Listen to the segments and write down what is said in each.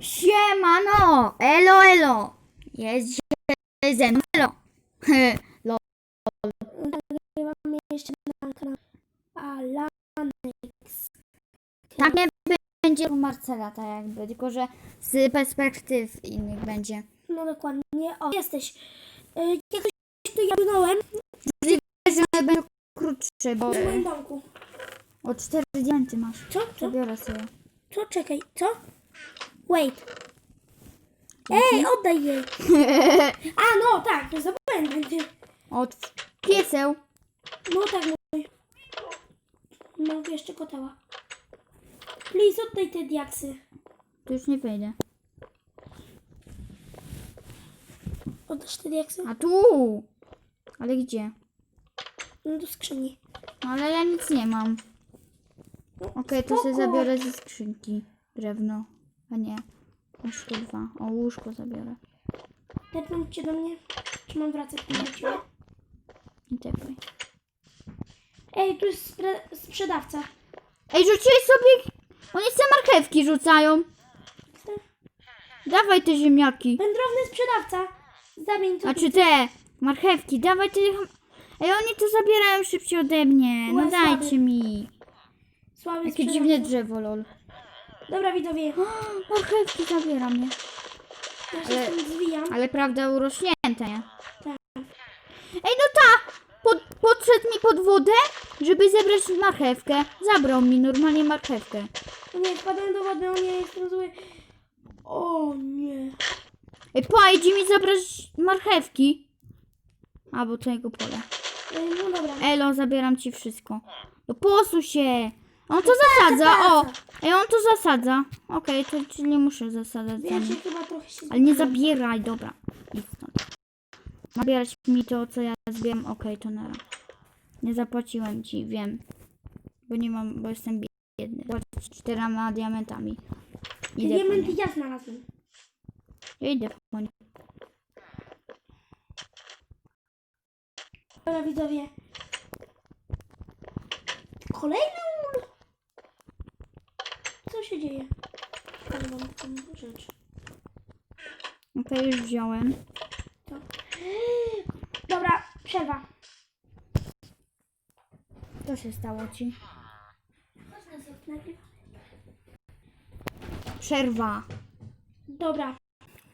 Siemano! Elo, elo! Jest ze mną, elo! Lo- Nagrywamy jeszcze na kanał Alanex. Tak nie będzie u Marcela, tak jakby, tylko że z perspektyw innych będzie. No dokładnie. O, jesteś. Y, Jakoś tu jabłnąłem Że będzie krótszy, bo w moim domku. o cztery diamenty masz. Co? Co? Zabiorę sobie. Co? Czekaj. Co? Wait. Ej, oddaj jej. A, no tak, to zapomnę. Od pieseł. No tak, mój. No, jeszcze kotała. Please, oddaj te diaksy. To już nie wejdę. Oddasz te diaksy? A tu! Ale gdzie? No do skrzyni. No, ale ja nic nie mam. Okej, to sobie Spoko. zabiorę ze skrzynki. Drewno. A nie. Aż to dwa. O, łóżko zabiorę. Tepnąć cię do mnie? Czy mam wracać do ciebie? Nie tepaj. Ej, tu jest sprzedawca. Ej, rzuciłeś sobie... Oni se marchewki rzucają. Dawaj te ziemniaki. Wędrowny sprzedawca. Zamień to. A czy te marchewki, dawaj te... Ej, oni to zabierają szybciej ode mnie. No Ła, dajcie słaby. mi. Słaby Jakie dziwne drzewo, lol. Dobra, widzowie. Marchewki zabiera mnie. Ja się Ale- stąd zwijam. Ale prawda urośnięte, nie? Tak. Ej, no ta! Pod, podszedł mi pod wodę, żeby zebrać marchewkę. Zabrał mi normalnie marchewkę. O nie, wpadłem do wody, o nie, jestem zły. O nie. Ej, pa, idzie mi zabrać marchewki. Albo to jego pole. Ej, No dobra. Elo, zabieram ci wszystko. No posuń się. On to zasadza, o! Ej, on to zasadza. Okej, to czyli nie muszę zasadzać za Ja nim. się chyba trochę się Ale nie zabieraj, dobra. Idź stąd. Zabierać mi to, co ja zbieram. Okej, to nara. Nie zapłaciłem ci, wiem. Bo nie mam, bo jestem biedny. Płacić czterema diamentami. Idę po Diamenty nie. ja znalazłem. Ja idę po nie. Dobra, widzowie. Kolejny. Co się dzieje? Pokażę wam tą rzecz. Okej, już wziąłem. To. Dobra, przerwa. Co się stało ci? Przerwa. Dobra.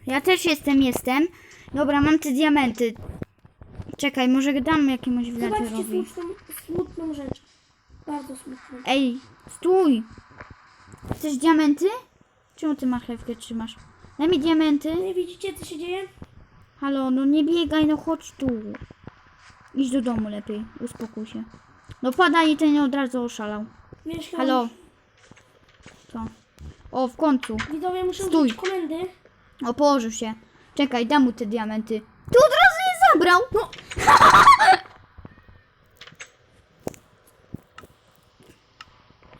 Ja też jestem, jestem. Dobra, mam te diamenty. Czekaj, może dam jakiemuś Zobaczcie smutną, smutną rzecz. Bardzo smutną. Ej, stój! Chcesz diamenty? Czemu ty marchewkę trzymasz? Daj mi diamenty. Nie widzicie, co się dzieje? Halo, no nie biegaj, no chodź tu. Idź do domu lepiej, uspokój się. No padaj i ten od razu oszalał. Chyba- Halo. Co? O, w końcu. Widzowie muszą Stój. komendy. O, położył się. Czekaj, dam mu te diamenty. Tu od razu je zabrał! No.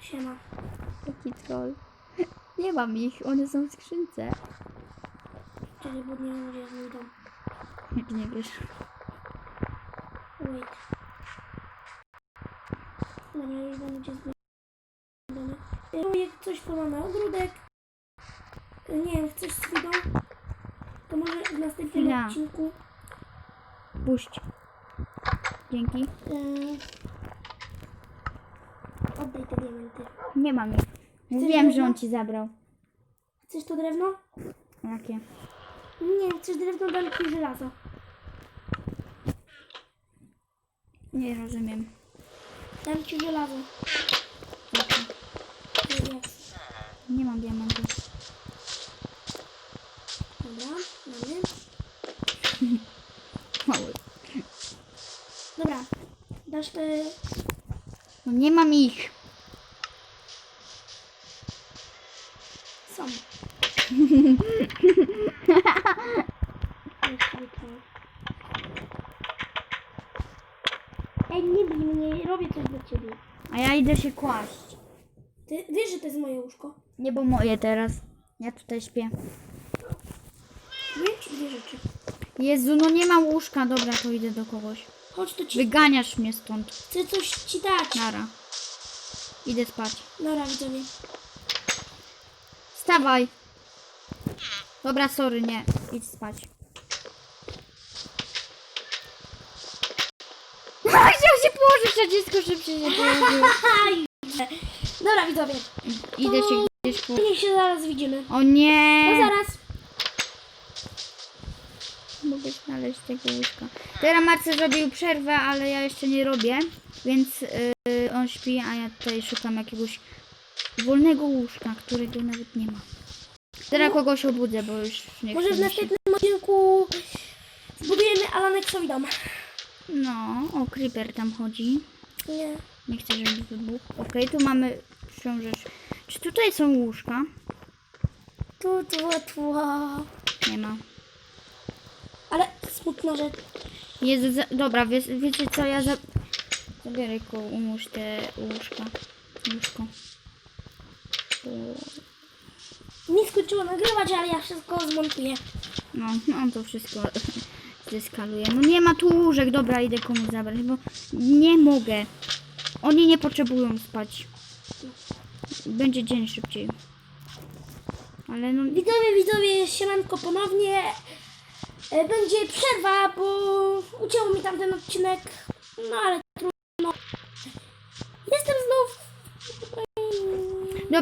Siema. Taki troll. Nie mam ich, one są w skrzynce. Bo nie wiem, gdzie jest mój dom. Jak nie wiesz. Wait. Dobra, już wiem, gdzie jest mój dom. Jak coś mamy ogródek. E, Nie wiem, chcesz swój dom? To może w następnym odcinku. Puść. Dzięki. E, oddaj te diamenty. Nie mam ich. Wiem, że on ci zabrał. Chcesz to drewno? Jakie? Nie, chcesz drewno, dam ci żelazo. Nie rozumiem. Dam ci żelazo. Nie mam diamentów. Dobra, mamy. Mały. Dobra, dasz te... No nie mam ich. Ej, nie bij mnie, robię coś dla ciebie. A ja idę się kłaść. Ty wiesz, że to jest moje łóżko? Nie, bo moje teraz. Ja tutaj śpię. Dwie czy dwie rzeczy? Jezu, no nie mam łóżka. Dobra, to idę do kogoś. Chodź, to ci Wyganiasz mnie stąd. chcę coś ci dać. Nara. Idę spać. Dobra, widzowie. Wstawaj. Dobra, sorry, nie. Idź spać. Chciał się położyć, a dziecko szybciej się położyło. Dobra, widzowie. Idę się gdzieś po... Niech się zaraz widzimy. O nie! No zaraz. Mogę znaleźć tego łóżka. Teraz Marce zrobił przerwę, ale ja jeszcze nie robię, więc yy, on śpi, a ja tutaj szukam jakiegoś wolnego łóżka, którego nawet nie ma. Teraz kogoś obudzę, bo już nie Może chcę w mi się. następnym odcinku zbudujemy Alaneksowi dom. No, o, Creeper tam chodzi. Nie. Nie chcę, żeby wybuchł. Okej, tu mamy książesz. Czy tutaj są łóżka? Tu, tu, tu. Nie ma. Ale smutna rzecz. Jezu, za... dobra, wie, wiecie co, ja za... Zabieraj ko, umóż te łóżka. Łóżko. Tu. Skończyło nagrywać, ale ja wszystko zmontuję. No, on to wszystko zeskaluje. No nie ma tu łóżek, dobra, idę komuś zabrać, bo nie mogę. Oni nie potrzebują spać. Będzie dzień szybciej. Ale no, Widzowie, widzowie, siemanko ponownie. E, Będzie przerwa, bo uciął mi tamten odcinek. No ale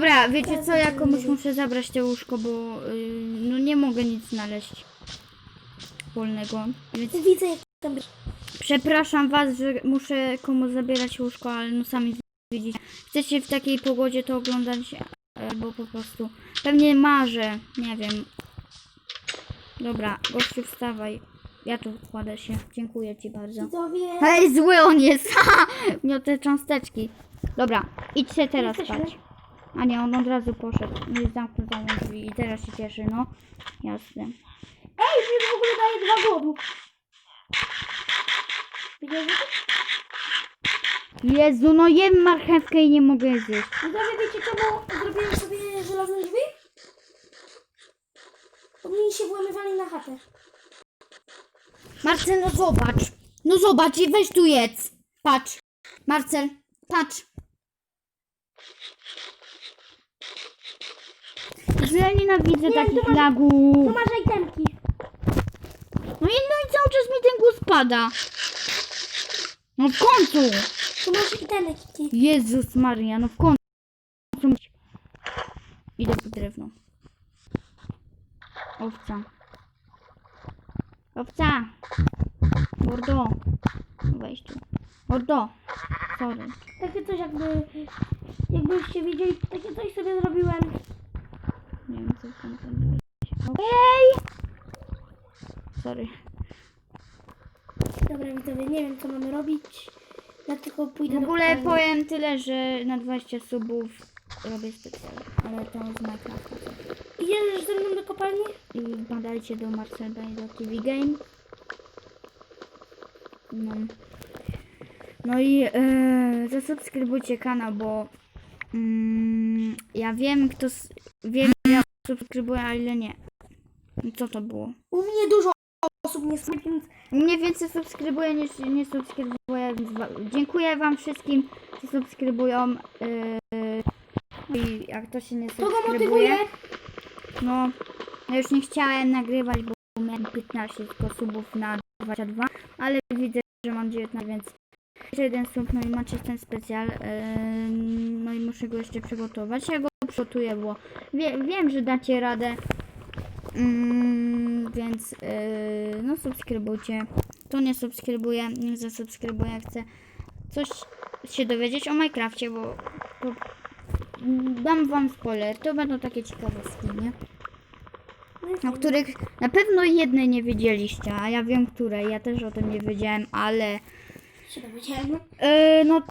Dobra, wiecie co, ja komuś muszę zabrać te łóżko, bo yy, no nie mogę nic znaleźć wolnego. Więc Widzę jak tam przepraszam was, że muszę komuś zabierać łóżko, ale no sami widzicie. Chcecie w takiej pogodzie to oglądać, albo po prostu pewnie marzę, nie wiem. Dobra, gościu wstawaj. Ja tu kładę się. Dziękuję ci bardzo. Widzowie. Hej, zły on jest! Miał te cząsteczki. Dobra, idźcie teraz Jesteśmy. spać. A nie, on od razu poszedł. Nie zamknął za mną drzwi i teraz się cieszy, no. Jasne. Ej, mi w ogóle daje dwa głodu. Widziałeś to? Jezu, no jem marchewkę i nie mogę zjeść. Widzowie, wiecie czemu zrobiłem sobie żelazne drzwi? Bo się włamywali na chatę. Marcel, no zobacz. No zobacz i weź tu jedz. Patrz. Marcel, patrz. Ja nienawidzę Nie, takich to masz- lagów. Tu masz itemki. No i, no i cały czas mi ten głos pada. No w końcu. Tu masz itemki. Jezus Maria, no w końcu. Idę po drewno. Owca. Owca. Mordo. Weź tu. Mordo. Sorry. Takie coś jakby... Jakbyście widzieli, takie coś sobie zrobiłem. Nie wiem co tam tam Okej. Sorry. Dobra, widzowie, nie wiem co mamy robić. Ja tylko pójdę W do ogóle kopalni. powiem tyle, że na 20 subów robię specjal. Ale to z Minecrafta. Idziesz ze mną do kopalni? I badajcie do Marcelba i do TV Game. No. No i e, zasubskrybujcie kanał, bo mm, ja wiem kto s- wiem ja subskrybuję, a ile nie. Co to było? U mnie dużo osób nie U mnie więcej subskrybuje niż nie subskrybuje, dziękuję wam wszystkim, co subskrybują. Yy, I jak to się nie subskrybuje, no ja już nie chciałem nagrywać, bo miałem 15 tylko subów na 22, ale widzę, że mam 19, więc jeszcze jeden sub, no i macie ten specjal, yy, no i muszę go jeszcze przygotować. Ja go przygotuję, bo wie, wiem, że dacie radę. Mm, więc yy, no subskrybujcie. Kto nie subskrybuje, niech zasubskrybuje. Chcę coś się dowiedzieć o Minecrafcie, bo, mm, dam wam spoiler. To będą takie ciekawostki, nie? No i O których na pewno jednej nie wiedzieliście, a ja wiem które. Ja też o tym nie wiedziałem, ale się dowiedziałem. yy, no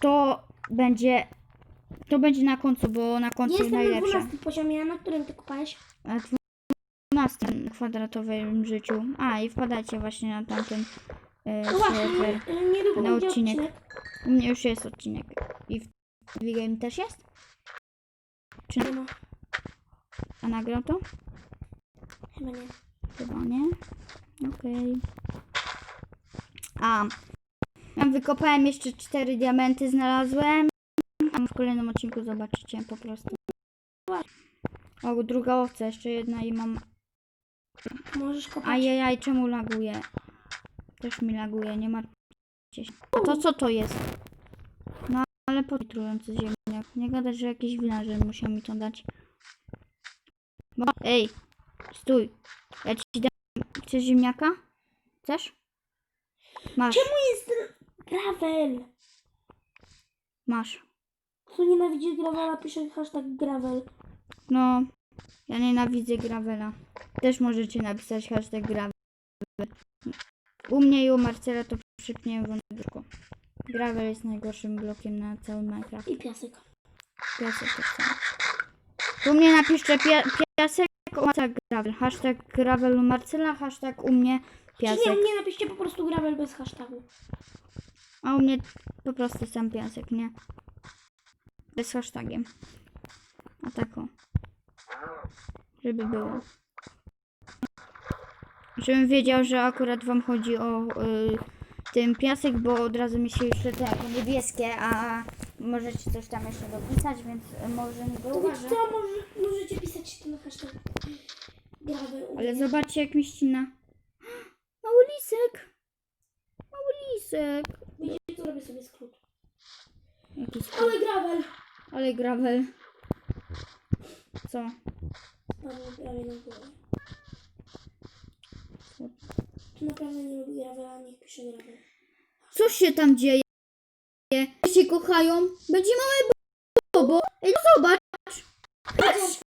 to będzie to będzie na końcu, bo na końcu Jestem na najlepsze. 12 poziomie, a na którym ty kopałeś? Na 12 kwadratowym życiu. A i wpadajcie właśnie na tamten e, No właśnie, serwer. y, niedługo Na będzie odcinek. odcinek. U mnie już jest odcinek. I w Game też jest? Czy Nie ma, a nagrał to? chyba nie. Chyba nie. Okej. A. Ja wykopałem jeszcze cztery diamenty, znalazłem. A w kolejnym odcinku zobaczycie po prostu. O, druga owca, jeszcze jedna i mam Możesz kopać. Ajajaj, czemu laguje? Też mi laguje, nie martwcie się. A to co to jest? No ale po trujący ziemniak. Nie gadać, że jakiś villager musiał mi to dać. Bo, ej, stój. Ja ci dam. Chcesz ziemniaka? Chcesz? Masz, Czemu jest gravel? masz. Kto nienawidzi gravela, pisze hashtag gravel. No, ja nienawidzę gravela. Też możecie napisać hashtag gravel. U mnie i u Marcela to przypnie wątko. Gravel jest najgorszym blokiem na całym Minecraft. I piasek. Piasek tak samo. U mnie napiszcie pia piasek, u Marcela gravel. Hashtag gravel u Marcela, hashtag u mnie Czy nie, piasek. nie napiszcie po prostu gravel bez hashtagu. A u mnie po prostu sam piasek, nie? Bez hashtagiem. A tak o. Żeby było. Żebym wiedział, że akurat wam chodzi o y, ten piasek, bo od razu mi się już te jako niebieskie, a możecie coś tam jeszcze dopisać, więc może nie To było, wiecie co, może, możecie pisać ten hashtag gravel. Ale zobaczcie jak mi ścina. Mały lisek! Mały lisek! Widzicie, co robię sobie skrót. Jakiś... Ale gravel. Ale gravel. Co? Spadło prawie na głowę. Czy naprawdę nie lubi gravela, niech pisze gravel. Co się tam dzieje? się kochają? Będzie małe bobo. Ej, no zobacz. Patrz.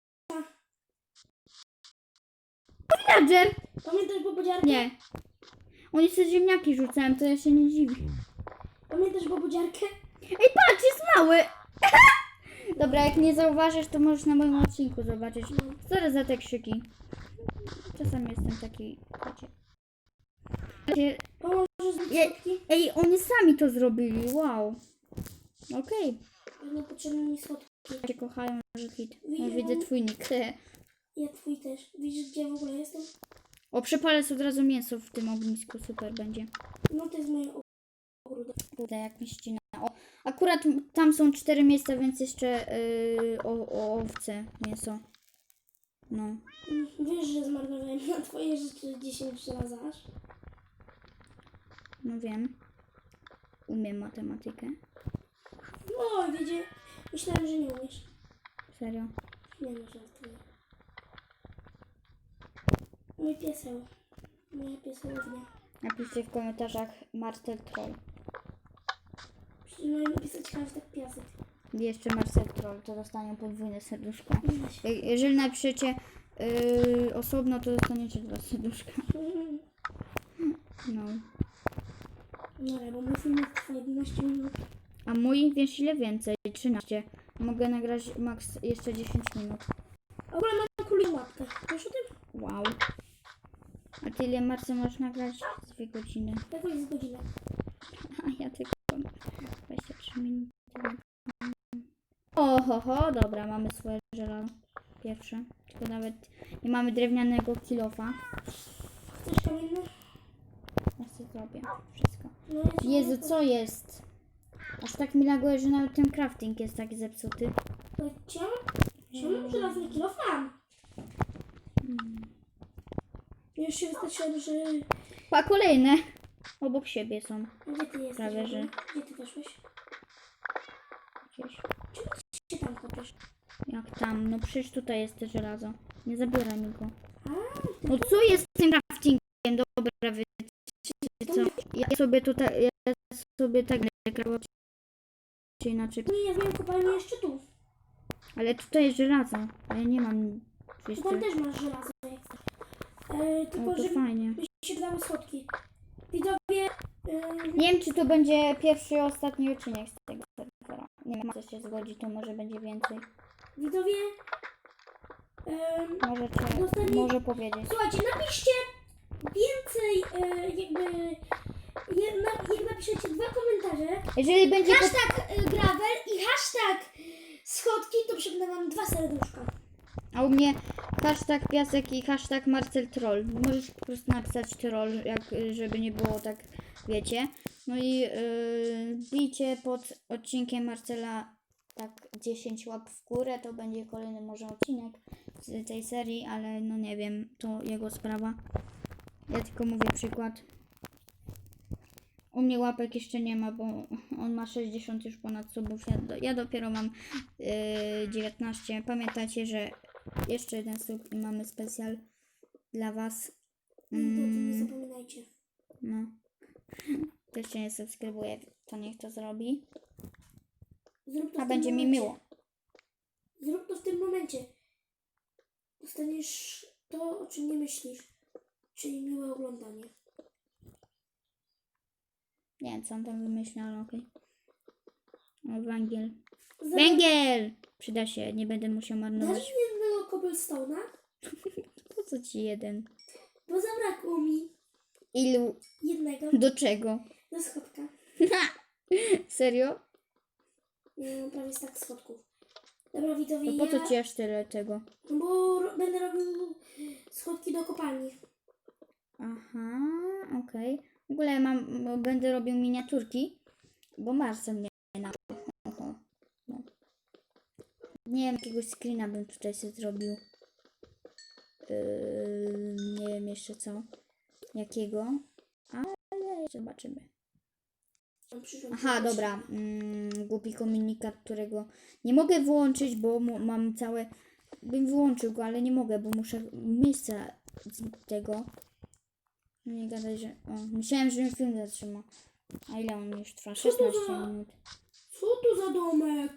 Villager. Pamiętasz bobodziarkę? Nie. Oni sobie ziemniaki rzucają, to ja się nie dziwię. Pamiętasz bobodziarkę? Ej, patrz, jest mały. Dobra, jak nie zauważysz, to możesz na moim odcinku zobaczyć. Sorry za te krzyki. Czasami jestem taki... wiecie. Je- schodki? Ej, oni sami to zrobili, wow. Okej. Nie potrzebne mi schodki. Cię kochają, że hit. Widziałam. widzę twój nick. Ja twój też. Widzisz, gdzie w ogóle jestem? O, przepalę sobie od razu mięso w tym ognisku, super będzie. No to jest moje ogródek. Kurde, jak mi ścina. O, akurat tam są cztery miejsca, więc jeszcze yy, o, o owce mięso. No. Wiesz, że zmarnowałem na twoje rzeczy 10 razy aż? No wiem. Umiem matematykę. No, wiecie, myślałem, że nie umiesz. Serio. Nie no, żartuję. Mój pieseł. Moja piesełownia. Napiszcie w komentarzach Marcel Troll. Przecież mają napisać hashtag piasek. I jeszcze Marcel Troll, to dostanią podwójne serduszko. Się. Je- Jeżeli napiszecie yy, osobno, to dostaniecie dwa serduszka. No. No, bo mój filmik trwa 11 minut. A mój, wiesz ile więcej? 13. Mogę nagrać max jeszcze 10 minut. W ogóle mam kulę łapkę. Wiesz o tym? Wow. A ty ile Marce masz nagrać? Dwie godziny. Jak jest godzina? A ja tylko 23 minuty. Oho, dobra, mamy swoje żelazo. Pierwsze. Tylko nawet nie mamy drewnianego kilofa. Chcesz kamienny? Ja sobie zrobię wszystko. No, Jezu, co jest? Aż tak mi laguje, że nawet ten crafting jest taki zepsuty. Czemu? Czemu żelazny kilof mam? Już się wystraszyłem, że... A kolejne. Obok siebie są. Gdzie ty jesteś? Prawie, że. Gdzie ty weszłeś? Gdzieś. Czemu ty się tam kopiesz? Jak tam? No przecież tutaj jest te żelazo. Nie zabieraj mi go. No co jest z tym craftingiem? Dobra, wiecie co? Ja sobie tutaj, ja sobie tak będę czy inaczej. nie, ja miałem kopalnię jeszcze tu. Ale tutaj jest żelazo, ja nie mam jeszcze. Tam też masz żelazo, jak chcesz. E, tylko, No to żeby fajnie. mi się dały schodki. Widzowie, e, Nie wiem, czy to będzie pierwszy i ostatni odcinek z tego serwera. Nie wiem, co się zgodzi, to może będzie więcej. Widzowie, e, Możecie, Dostanie- może powiedzieć. słuchajcie, napiszcie więcej, e, jakby, je, na, jak napiszecie dwa komentarze, Jeżeli będzie... pod- hashtag e, gravel i hashtag schodki, to przypnę wam dwa serduszka. A u mnie hashtag piasek i hashtag Marcel Troll. Możesz po prostu napisać troll, jak, żeby nie było tak, wiecie. No i yy, bijcie pod odcinkiem Marcela tak 10 łap w górę, to będzie kolejny może odcinek. z tej serii, ale no nie wiem, to jego sprawa. Ja tylko mówię przykład. U mnie łapek jeszcze nie ma, bo on ma 60 już ponad subów. Ja, do, ja dopiero mam yy, 19. Pamiętajcie, że jeszcze jeden sub i mamy specjal dla Was. Mm. Nie Mm, zapominajcie. no. Ktoś się nie subskrybuje, to niech to zrobi. Zrób to A w będzie tym mi momencie. miło. Zrób to w tym momencie. Dostaniesz to, o czym nie myślisz. Czyli miłe oglądanie. Nie wiem, co on tam wymyśla, ale okej. O, węgiel. Za- Węgiel! Przyda się, nie będę musiał Dasz marnować. mi jednego cobblestone'a? Po co ci jeden? Bo zabrakło mi Ilu? jednego Do czego? do schodka. Serio? Nie mam prawie tak schodków. Dobra, widzowie, To po co ja... ci aż tyle tego? No bo ro- będę robił schodki do kopalni. Aha, okej. W ogóle mam, bo będę robił miniaturki, bo Marcel mnie na Oho. No. Nie wiem, jakiegoś screena bym tutaj sobie zrobił. Yy, nie wiem jeszcze co. Jakiego. Ale zobaczymy. Aha, dobra. Mm, głupi komunikat, którego nie mogę wyłączyć, bo mam całe. Bym wyłączył go, ale nie mogę, bo muszę miejsca z tego. No Nie gadaj, że. O, myślałem, że mi film zatrzyma. A ile on już trwa? Co to 16 za- minut. Co to za domek?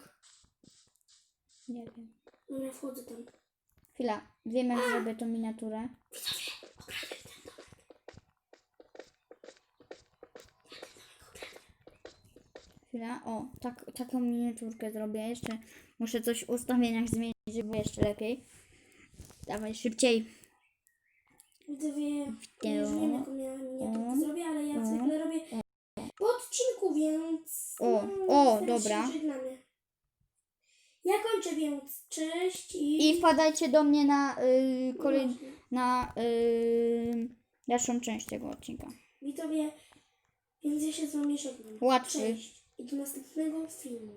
Nie wiem. Dobra, wchodzę tam. Chwila, wiem jak zrobię tą miniaturę. Chwila, o, tak, taką miniaturkę zrobię. Jeszcze muszę coś w ustawieniach zmienić, żeby jeszcze lepiej. Dawaj szybciej. Ja Tył. już wiem jaką miniaturkę zrobię, ale ja zwykle robię po odcinku, więc... O, no, o, dobra. Ja kończę, więc cześć i... I wpadajcie do mnie na y, kolej, na y, dalszą część tego odcinka. Widzowie, więc ja się z wami żegnam. Łatwy. Cześć i do następnego filmu.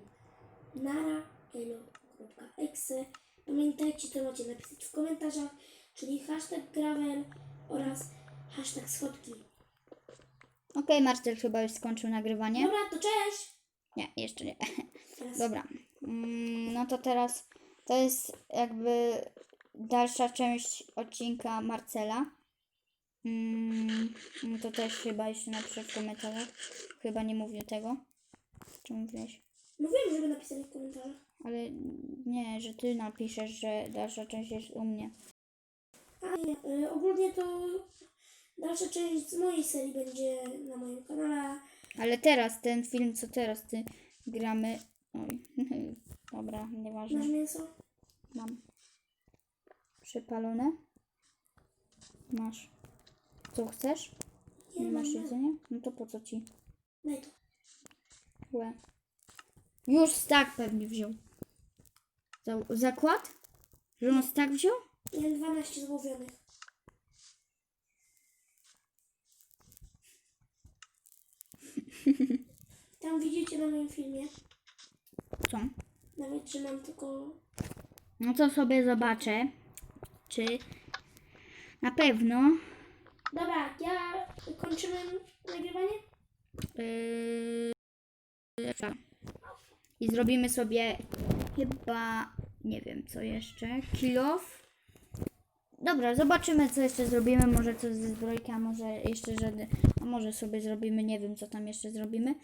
Nara, elo.exe Pamiętajcie, co macie napisać w komentarzach, czyli hashtag gravel oraz hashtag schodki. Okej, Marcel chyba już skończył nagrywanie. Dobra, to cześć! Nie, jeszcze nie. Teraz Dobra. Mm, No to teraz to jest jakby dalsza część odcinka Marcela. Mm, no to też chyba jeszcze napiszę w komentarzach. Chyba nie mówił tego. Czy mówiłeś? Mówiłem, żeby napisali w komentarzach. Ale nie, że ty napiszesz, że dalsza część jest u mnie. A nie, y, ogólnie to dalsza część z mojej serii będzie na moim kanale. Ale teraz, ten film, co teraz ty gramy. Oj, dobra, nieważne. Masz mięso? Mam. Przypalone. Masz. Co chcesz? Nie masz mam. jedzenia? No to po co ci? Daj to. Łe. Już stak pewnie wziął. Za- Zakład? Że on stak wziął? Miałem 12 złowionych. Tam widzicie na moim filmie. Co? Nawet, że mam tylko No to sobie zobaczę, czy na pewno Dobra, ja kończymy nagrywanie? yy, i zrobimy sobie chyba, nie wiem co jeszcze, kilof. Dobra, zobaczymy co jeszcze zrobimy, może coś ze zbrojki, a może jeszcze żaden, a może sobie zrobimy, nie wiem co tam jeszcze zrobimy.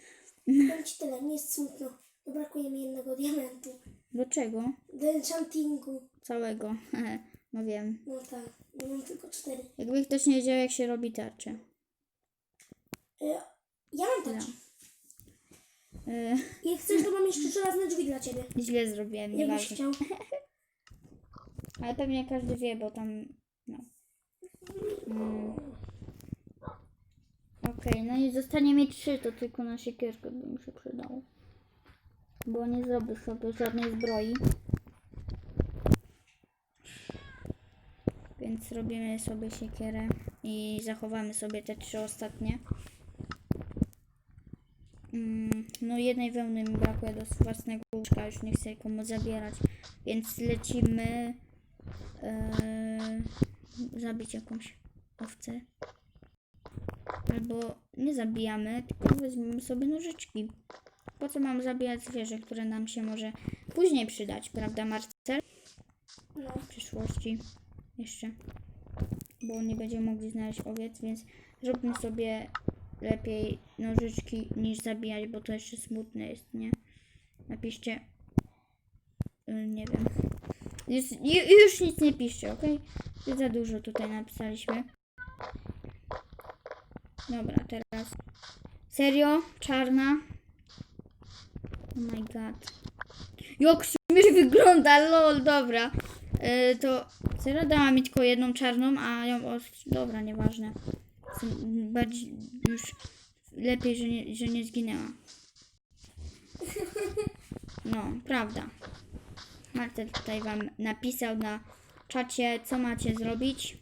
Powiem ci tyle, nie jest smutno. Bo brakuje mi jednego diamentu. Do czego? Do enchantingu. Całego. No wiem. No tak, bo mam tylko cztery. Jakby ktoś nie wiedział jak się robi tarczę. Y, ja mam tarczę. Yy, Jak chcesz, to mam jeszcze żelazne drzwi dla ciebie. źle zrobiłem, Jakbyś nieważne. chciał. Ale pewnie każdy wie, bo tam. No. Mm. Okej, no i zostanie mi trzy, to tylko na siekierkę by mi się przydało. Bo nie zrobię sobie żadnej zbroi. Więc robimy sobie siekierę i zachowamy sobie te trzy ostatnie. Mm, no jednej wełny mi brakuje do własnego łóżka, już nie chcę komu zabierać. Więc lecimy yy, zabić jakąś owcę. Albo nie zabijamy, tylko weźmiemy sobie nożyczki. Po co mam zabijać zwierzę, które nam się może później przydać, prawda Marcel? No. W przyszłości jeszcze. Bo nie będziemy mogli znaleźć owiec, więc zróbmy sobie lepiej nożyczki niż zabijać, bo to jeszcze smutne jest, nie? Napiszcie. y, Nie wiem. Jest, ju- już nic nie piszcie, ok? Za dużo tutaj napisaliśmy. Dobra, teraz. Serio? Czarna? Oh my god. Jak śmiesz wygląda, lol, dobra. E, to serio dała mi tylko jedną czarną, a ją. Dobra, nieważne. Bardziej już lepiej, że nie, że nie zginęła. No, prawda. Marcel tutaj wam napisał na czacie, co macie zrobić.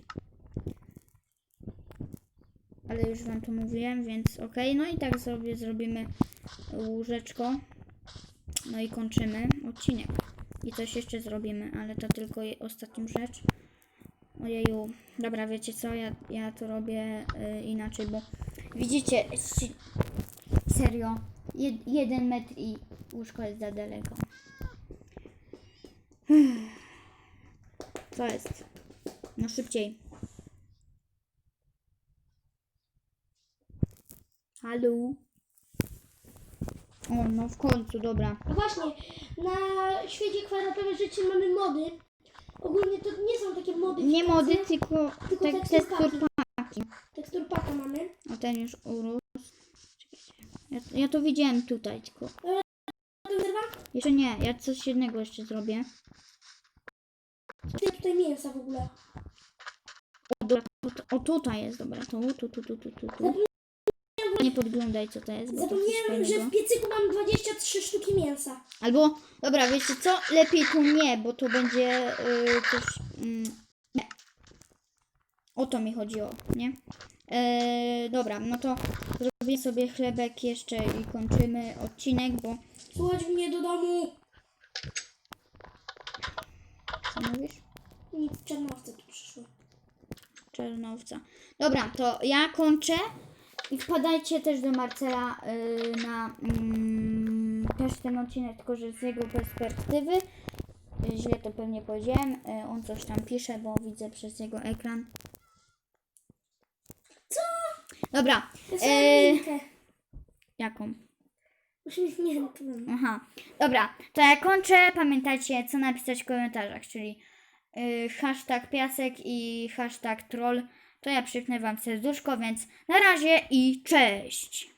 Ale już wam to mówiłem, więc ok. No i tak sobie zrobimy łóżeczko. No i kończymy odcinek. I coś jeszcze zrobimy, ale to tylko ostatnią rzecz. Ojeju, dobra, wiecie co, ja, ja to robię y, inaczej, bo widzicie, serio, jed, jeden metr i łóżko jest za daleko. Co jest? No szybciej. Halo? O, no w końcu, dobra. A właśnie, na świecie kwadratowe życie mamy mody. Ogólnie to nie są takie mody. Nie mody, tylko Tylko te, teksturpaki. teksturpaki. Tekstur paka mamy. O, ten już urósł. Ja, ja to widziałem tutaj, tylko To jeszcze nie, ja coś jednego jeszcze zrobię. Tyle tutaj mięsa w ogóle. O, dobra, o, o tutaj jest, dobra, to tu, tu, tu, tu, tu, tu. Nie podglądaj co to jest, bo to coś że fajnego. w piecyku mam 23 sztuki mięsa. Albo, dobra, wiecie co? Lepiej tu nie, bo to będzie y, coś... Mm, nie. O to mi chodziło, nie? E, dobra, no to zrobię sobie chlebek jeszcze i kończymy odcinek, bo... Słuchaj mnie do domu. Co mówisz? Nic, czarnowce tu przyszły. Czarnowca. Dobra, to ja kończę i wpadajcie też do Marcela y, na mm, też ten odcinek, tylko że z jego perspektywy. Y, Źle to pewnie powiedziałem. Y, on coś tam pisze, bo widzę przez jego ekran. Co? Dobra, sobie jaką? Uśmiechniętą. Aha, dobra, to ja kończę. Pamiętajcie, co napisać w komentarzach, czyli y, hashtag piasek i hashtag troll. To ja przypnę wam serduszko, więc na razie i cześć!